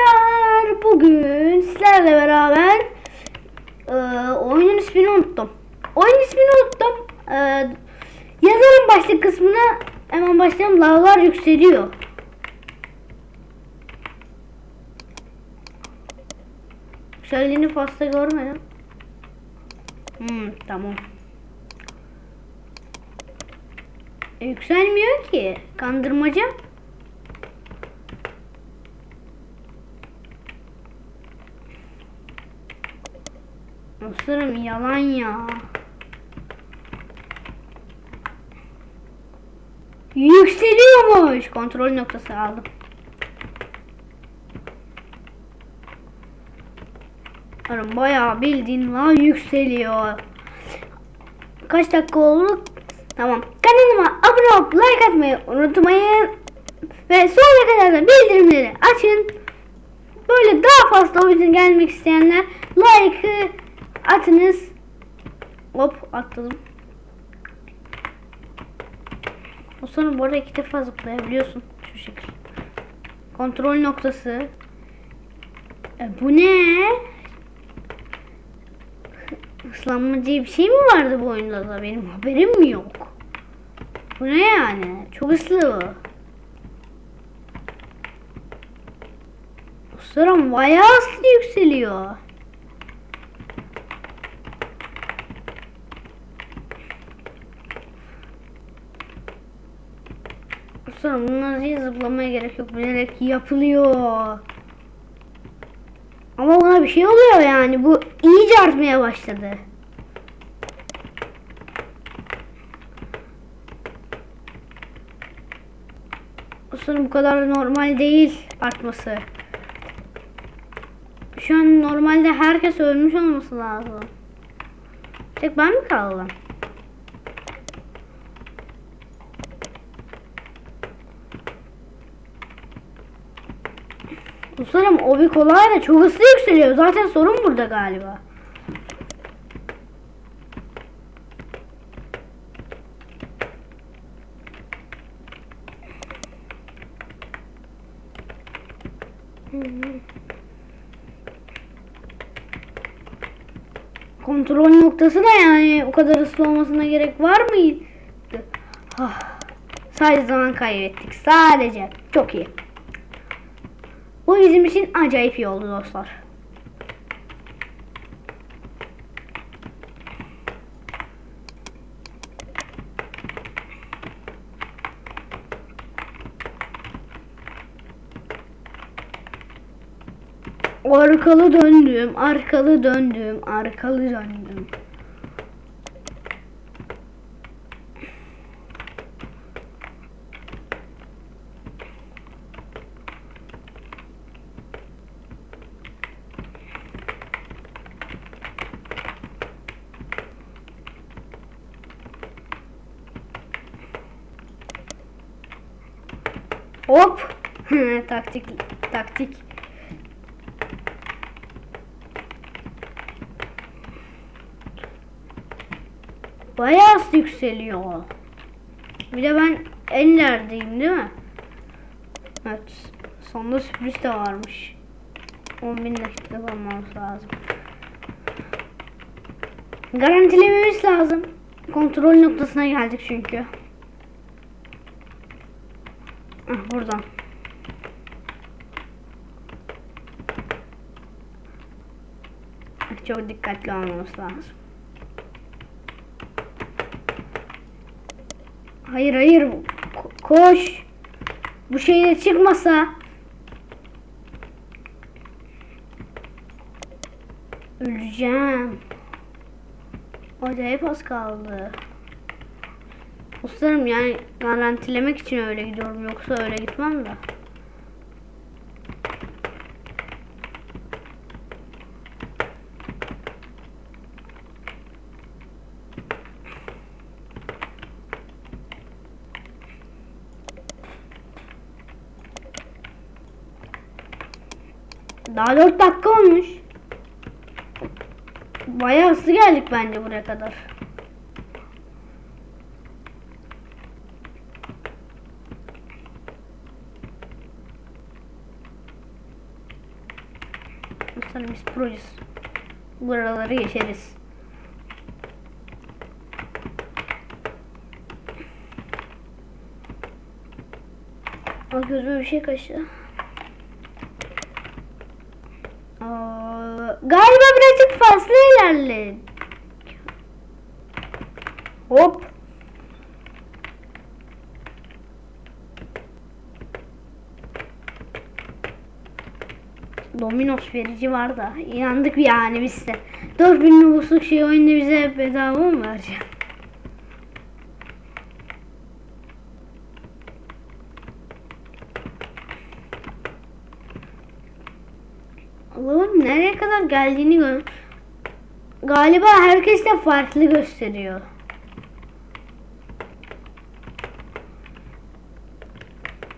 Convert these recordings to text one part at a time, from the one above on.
arkadaşlar bugün sizlerle beraber e, oyunun ismini unuttum. Oyun ismini unuttum. E, yazarım başlık kısmına hemen başlayalım. Lavlar yükseliyor. Yükseldiğini fazla görmedim. Hmm, tamam. E, yükselmiyor ki. Kandırmaca. Dostlarım yalan ya. Yükseliyormuş. Kontrol noktası aldım. Dostlarım bayağı bildiğin la yükseliyor. Kaç dakika oldu? Tamam. Kanalıma abone olup like atmayı unutmayın. Ve sonra kadar da bildirimleri açın. Böyle daha fazla oyun gelmek isteyenler like'ı atınız. Hop atladım. O sonra bu arada iki defa zıplayabiliyorsun. Şu şekil. Kontrol noktası. E, bu ne? Islanma diye bir şey mi vardı bu oyunda da benim haberim mi yok? Bu ne yani? Çok ıslı. Dostlarım bayağı ıslı yükseliyor. Dostlarım bunlar hiç zıplamaya gerek yok. Bilerek yapılıyor. Ama buna bir şey oluyor yani. Bu iyice artmaya başladı. Dostlarım bu kadar normal değil artması. Şu an normalde herkes ölmüş olması lazım. Tek ben mi kaldım? Dostlarım o bir kolay da çok hızlı yükseliyor. Zaten sorun burada galiba. Kontrol noktası da yani o kadar hızlı olmasına gerek var mıydı? Ah, sadece zaman kaybettik. Sadece. Çok iyi. Bu bizim için acayip iyi oldu dostlar. Arkalı döndüm, arkalı döndüm, arkalı döndüm. Hop. taktik, taktik. Bayağı yükseliyor. Bir de ben en ilerideyim değil mi? Evet. Sonunda sürpriz de varmış. 10.000 dakika kalmamız lazım. Garantilememiz lazım. Kontrol noktasına geldik çünkü. Buradan. Çok dikkatli olmamız lazım. Hayır hayır. Ko- koş. Bu şeyle çıkmasa. Öleceğim. Acayip az kaldı. Dostlarım yani garantilemek için öyle gidiyorum. Yoksa öyle gitmem de. Daha 4 dakika olmuş. Bayağı hızlı geldik bence buraya kadar. Dostlarım biz proyuz. Buraları geçeriz. Aa, gözüme bir şey kaçtı. Aa, galiba birazcık fazla ilerledik. Hop. Dominos verici var da inandık yani biz de. 4000 nüfusluk şey oyunda bize bedava mı verecek? Allah'ım nereye kadar geldiğini gör. Galiba herkes de farklı gösteriyor.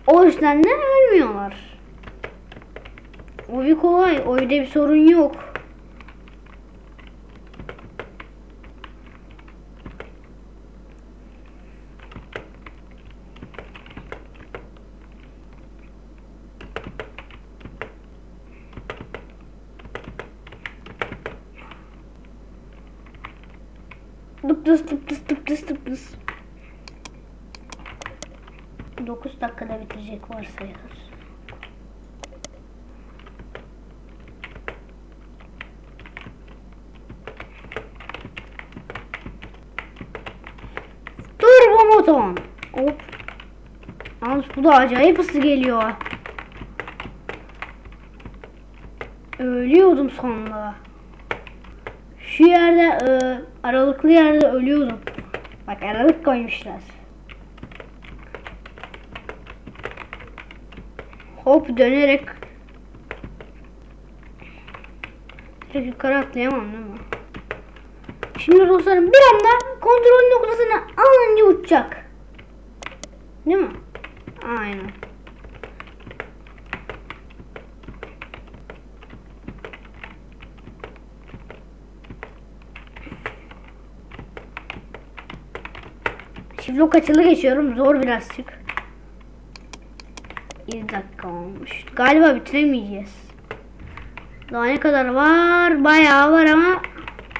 O yüzden de ölmüyorlar. O bir kolay. Oyda bir sorun yok. Dıp dıs dıp dıs dıp dıs dıp dıs. 9 dakikada bitirecek varsayıyoruz. Motor. Hop. Yalnız bu da acayip hızlı geliyor. Ölüyordum sonunda. Şu yerde e, aralıklı yerde ölüyordum. Bak aralık koymuşlar. Hop dönerek Direkt yukarı atlayamam değil mi? Şimdi dostlarım bir anda kontrol noktasına alınca uçacak. Değil mi? Aynen. Şiflo açılı geçiyorum. Zor birazcık. 7 dakika olmuş. Galiba bitiremeyeceğiz. Daha ne kadar var? Bayağı var ama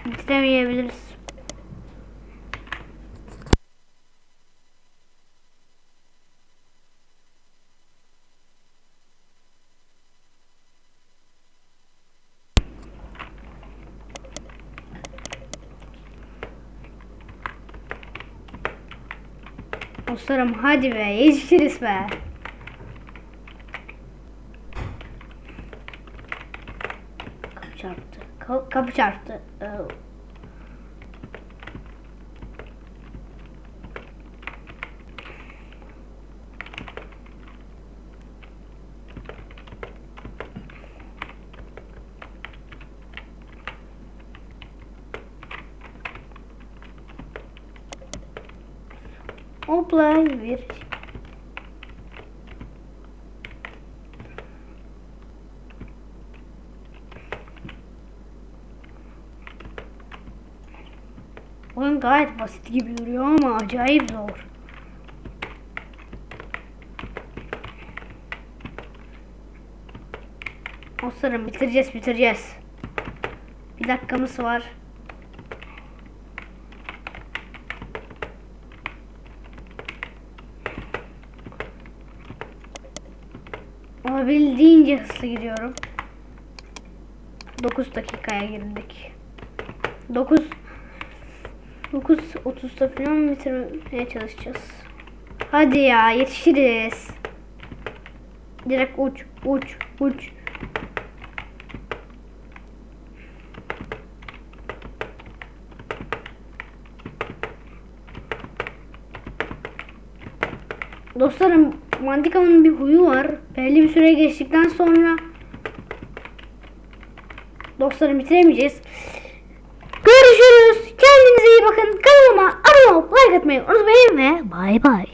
bitiremeyebiliriz. Dostlarım hadi be yetişiriz be. Kapı çarptı. Ka- kapı çarptı. Oh. Hopla bir. Oyun gayet basit gibi duruyor ama acayip zor. Dostlarım bitireceğiz bitireceğiz. Bir dakikamız var. Olabildiğince hızlı gidiyorum. 9 dakikaya girdik. 9 9.30'da falan bitirmeye çalışacağız. Hadi ya yetişiriz. Direkt uç uç uç. Dostlarım Mantika'nın bir huyu var. Belli bir süre geçtikten sonra dostlarım bitiremeyeceğiz. Görüşürüz. Kendinize iyi bakın. Kanalıma abone olup like atmayı unutmayın ve bay bay.